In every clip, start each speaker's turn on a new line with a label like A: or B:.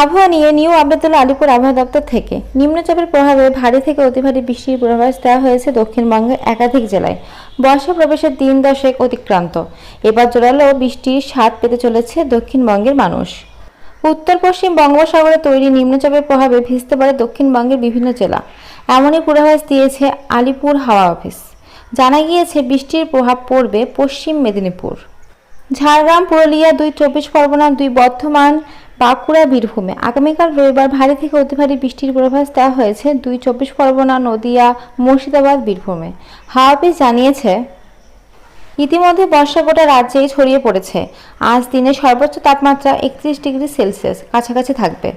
A: আবহাওয়া নিয়ে নিউ আবদাতুল্লা আলিপুর আবহাওয়া দপ্তর থেকে নিম্নচাপের প্রভাবে ভারী থেকে অতি ভারী বৃষ্টির পূর্বাভাস দেওয়া হয়েছে দক্ষিণবঙ্গের একাধিক জেলায় বর্ষা প্রবেশের দিন দশেক অতিক্রান্ত এবার জোরালো বৃষ্টির স্বাদ পেতে চলেছে দক্ষিণবঙ্গের মানুষ উত্তর পশ্চিম বঙ্গোপসাগরে তৈরি নিম্নচাপের প্রভাবে ভিজতে পারে দক্ষিণবঙ্গের বিভিন্ন জেলা এমনই পূর্বাভাস দিয়েছে আলিপুর হাওয়া অফিস জানা গিয়েছে বৃষ্টির প্রভাব পড়বে পশ্চিম মেদিনীপুর ঝাড়গ্রাম পুরুলিয়া দুই চব্বিশ পরগনা দুই বর্ধমান বাঁকুড়া বীরভূমে আগামীকাল রবিবার ভারী থেকে অতি ভারী বৃষ্টির পূর্বাভাস দেওয়া হয়েছে দুই চব্বিশ পরগনা নদিয়া মুর্শিদাবাদ বীরভূমে হাওয়া জানিয়েছে ইতিমধ্যে বর্ষা গোটা রাজ্যেই ছড়িয়ে পড়েছে আজ দিনে সর্বোচ্চ তাপমাত্রা একত্রিশ ডিগ্রি সেলসিয়াস কাছাকাছি থাকবে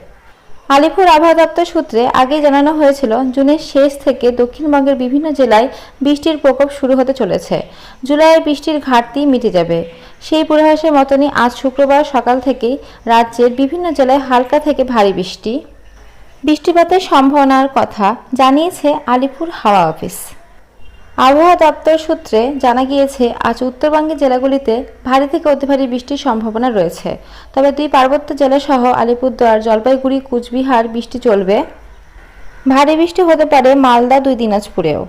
A: আলিপুর আবহাওয়া দপ্তর সূত্রে আগেই জানানো হয়েছিল জুনের শেষ থেকে দক্ষিণবঙ্গের বিভিন্ন জেলায় বৃষ্টির প্রকোপ শুরু হতে চলেছে জুলাইয়ে বৃষ্টির ঘাটতি মিটে যাবে সেই পূর্বাভাসের মতনই আজ শুক্রবার সকাল থেকেই রাজ্যের বিভিন্ন জেলায় হালকা থেকে ভারী বৃষ্টি বৃষ্টিপাতের সম্ভাবনার কথা জানিয়েছে আলিপুর হাওয়া অফিস আবহাওয়া দপ্তর সূত্রে জানা গিয়েছে আজ উত্তরবঙ্গের জেলাগুলিতে ভারী থেকে অতি ভারী বৃষ্টির সম্ভাবনা রয়েছে তবে দুই পার্বত্য জেলা সহ আলিপুরদুয়ার জলপাইগুড়ি কুচবিহার বৃষ্টি চলবে ভারী বৃষ্টি হতে পারে মালদা দুই দিনাজপুরেও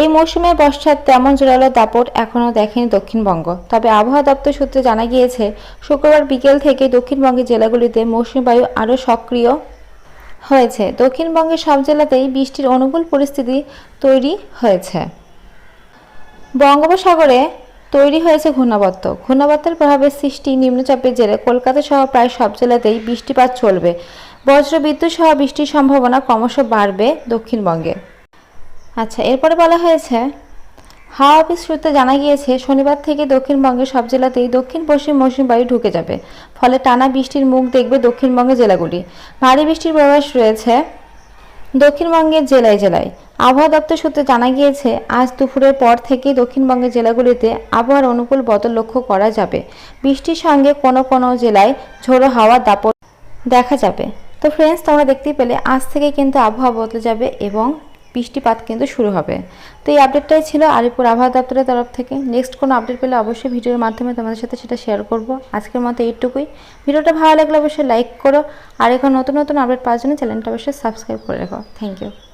A: এই মৌসুমে বর্ষার তেমন জোরালো দাপট এখনও দেখেনি দক্ষিণবঙ্গ তবে আবহাওয়া দপ্তর সূত্রে জানা গিয়েছে শুক্রবার বিকেল থেকে দক্ষিণবঙ্গের জেলাগুলিতে মৌসুমি বায়ু আরও সক্রিয় হয়েছে দক্ষিণবঙ্গের সব জেলাতেই বৃষ্টির অনুকূল পরিস্থিতি তৈরি হয়েছে বঙ্গোপসাগরে তৈরি হয়েছে ঘূর্ণাবর্ত ঘূর্ণাবর্তের প্রভাবে সৃষ্টি নিম্নচাপের জেরে কলকাতা সহ প্রায় সব জেলাতেই বৃষ্টিপাত চলবে বজ্রবিদ্যুৎ সহ বৃষ্টির সম্ভাবনা ক্রমশ বাড়বে দক্ষিণবঙ্গে আচ্ছা এরপরে বলা হয়েছে হাওয়া অফিস সূত্রে জানা গিয়েছে শনিবার থেকে দক্ষিণবঙ্গের সব জেলাতেই দক্ষিণ পশ্চিম মৌসুমি বায়ু ঢুকে যাবে ফলে টানা বৃষ্টির মুখ দেখবে দক্ষিণবঙ্গের জেলাগুলি ভারী বৃষ্টির প্রবাস রয়েছে দক্ষিণবঙ্গের জেলায় জেলায় আবহাওয়া দপ্তর সূত্রে জানা গিয়েছে আজ দুপুরের পর থেকে দক্ষিণবঙ্গের জেলাগুলিতে আবহাওয়ার অনুকূল বদল লক্ষ্য করা যাবে বৃষ্টির সঙ্গে কোনো কোনো জেলায় ঝোড়ো হাওয়া দাপট দেখা যাবে তো ফ্রেন্ডস তোমরা দেখতেই পেলে আজ থেকে কিন্তু আবহাওয়া বদলে যাবে এবং বৃষ্টিপাত কিন্তু শুরু হবে তো এই আপডেটটাই ছিল আলিপুর আবহাওয়া দপ্তরের তরফ থেকে নেক্সট কোনো আপডেট পেলে অবশ্যই ভিডিওর মাধ্যমে তোমাদের সাথে সেটা শেয়ার করব আজকের মতো এইটুকুই ভিডিওটা ভালো লাগলে অবশ্যই লাইক করো আর এখন নতুন নতুন আপডেট পাওয়ার জন্য চ্যানেলটা অবশ্যই সাবস্ক্রাইব করে রাখো থ্যাংক ইউ